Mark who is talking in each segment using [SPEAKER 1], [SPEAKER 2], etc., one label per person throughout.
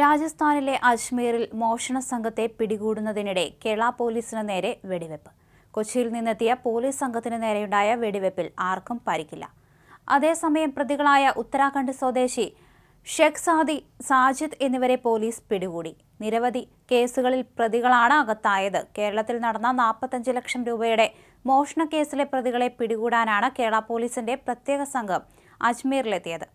[SPEAKER 1] രാജസ്ഥാനിലെ അജ്മീറിൽ മോഷണ സംഘത്തെ പിടികൂടുന്നതിനിടെ കേരള പോലീസിന് നേരെ വെടിവെപ്പ്. കൊച്ചിയിൽ നിന്നെത്തിയ പോലീസ് സംഘത്തിന് നേരെയുണ്ടായ വെടിവെപ്പിൽ ആർക്കും പരിക്കില്ല. അതേസമയം പ്രതികളായ ഉത്തരാഖണ്ഡ് സ്വദേശി ഷെഖ് സാദി സാജിദ് എന്നിവരെ പോലീസ് പിടികൂടി. നിരവധി കേസുകളിൽ പ്രതികളാണ് അകത്തായത്. കേരളത്തിൽ നടന്ന നാൽപ്പത്തഞ്ച് ലക്ഷം രൂപയുടെ മോഷണ കേസിലെ പ്രതികളെ പിടികൂടാനാണ് കേരള പോലീസിന്റെ പ്രത്യേക സംഘം അജ്മീറിലെത്തിയത്.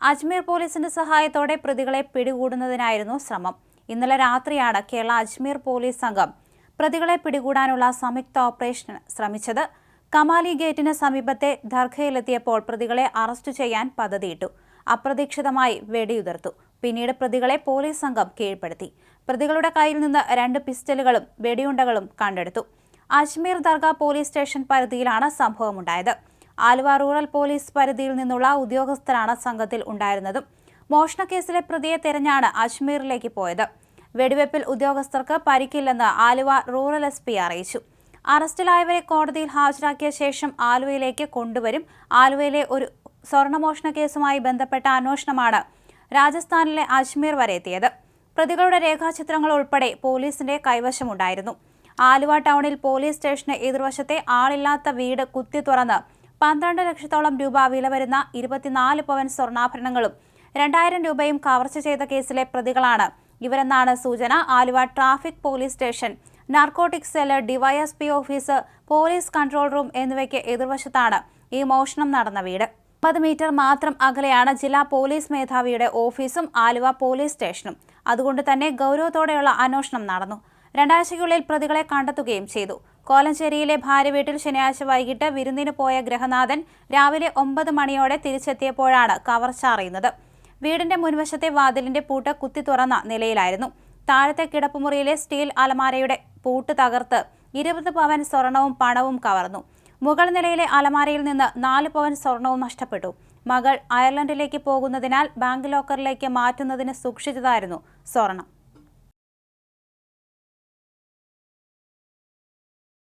[SPEAKER 1] അജ്മീർ പോലീസിന്റെ സഹായത്തോടെ പ്രതികളെ പിടികൂടുന്നതിനായിരുന്നു ശ്രമം. ഇന്നലെ രാത്രിയാണ് കേരള അജ്മീർ പോലീസ് സംഘം പ്രതികളെ പിടികൂടാനുള്ള സംയുക്ത ഓപ്പറേഷൻ ശ്രമിച്ചത്. കമാലി ഗേറ്റിന് സമീപത്തെ ദർഘയിലെത്തിയപ്പോൾ പ്രതികളെ അറസ്റ്റ് ചെയ്യാൻ പദ്ധതിയിട്ടു. അപ്രതീക്ഷിതമായി വെടിയുതിർത്തു. പിന്നീട് പ്രതികളെ പോലീസ് സംഘം കീഴ്പ്പെടുത്തി. പ്രതികളുടെ കയ്യിൽ നിന്ന് രണ്ട് പിസ്റ്റലുകളും വെടിയുണ്ടകളും കണ്ടെടുത്തു. അജ്മീർ ദർഗ പോലീസ് സ്റ്റേഷൻ പരിധിയിലാണ് സംഭവമുണ്ടായത്. ആലുവ റൂറൽ പോലീസ് പരിധിയിൽ നിന്നുള്ള ഉദ്യോഗസ്ഥരാണ് സംഘത്തിൽ ഉണ്ടായിരുന്നതും. മോഷണക്കേസിലെ പ്രതിയെ തിരഞ്ഞാണ് അജ്മീറിലേക്ക് പോയത്. വെടിവെപ്പിൽ ഉദ്യോഗസ്ഥർക്ക് പരിക്കില്ലെന്ന് ആലുവ റൂറൽ എസ് പി അറിയിച്ചു. അറസ്റ്റിലായവരെ കോടതിയിൽ ഹാജരാക്കിയ ശേഷം ആലുവയിലേക്ക് കൊണ്ടുവരും. ആലുവയിലെ ഒരു സ്വർണമോഷണ കേസുമായി ബന്ധപ്പെട്ട അന്വേഷണമാണ് രാജസ്ഥാനിലെ അജ്മീർ വരെ എത്തിയത്. പ്രതികളുടെ രേഖാചിത്രങ്ങൾ ഉൾപ്പെടെ പോലീസിന്റെ കൈവശമുണ്ടായിരുന്നു. ആലുവ ടൗണിൽ പോലീസ് സ്റ്റേഷന് എതിർവശത്തെ ആളില്ലാത്ത വീട് കുത്തി തുറന്ന് പന്ത്രണ്ട് ലക്ഷത്തോളം രൂപ വില വരുന്ന ഇരുപത്തിനാല് പവൻ സ്വർണാഭരണങ്ങളും രണ്ടായിരം രൂപയും കവർച്ച ചെയ്ത കേസിലെ പ്രതികളാണ്. ഇവരെന്നാണ് സൂചന. Aluva traffic police station. Narcotic cell DYSP office police control room എന്നിവയ്ക്ക് എതിർവശത്താണ് ഈ മോഷണം നടന്ന വീട്. മുപ്പത് മീറ്റർ മാത്രം അകലെയാണ് ജില്ലാ പോലീസ് മേധാവിയുടെ ഓഫീസും ആലുവ പോലീസ് സ്റ്റേഷനും. അതുകൊണ്ട് തന്നെ ഗൗരവത്തോടെയുള്ള അന്വേഷണം നടന്നു. രണ്ടാഴ്ചയ്ക്കുള്ളിൽ പ്രതികളെ കണ്ടെത്തുകയും ചെയ്തു. കോലഞ്ചേരിയിലെ ഭാര്യ വീട്ടിൽ ശനിയാഴ്ച വൈകിട്ട് വിരുന്നിന് പോയ ഗ്രഹനാഥൻ രാവിലെ ഒമ്പത് മണിയോടെ തിരിച്ചെത്തിയപ്പോഴാണ് കവർച്ച അറിയുന്നത് വീടിന്റെ മുൻവശത്തെ വാതിലിന്റെ പൂട്ട് കുത്തി തുറന്ന നിലയിലായിരുന്നു. താഴത്തെ കിടപ്പുമുറിയിലെ സ്റ്റീൽ അലമാരയുടെ പൂട്ട് തകർത്ത് ഇരുപത് പവൻ സ്വർണവും പണവും കവർന്നു. മുകൾ നിലയിലെ അലമാരയിൽ നിന്ന് നാല് പവൻ സ്വർണവും നഷ്ടപ്പെട്ടു. മകൾ അയർലൻഡിലേക്ക് പോകുന്നതിനാൽ ബാങ്ക് ലോക്കറിലേക്ക് മാറ്റുന്നതിന് സൂക്ഷിച്ചതായിരുന്നു സ്വർണം.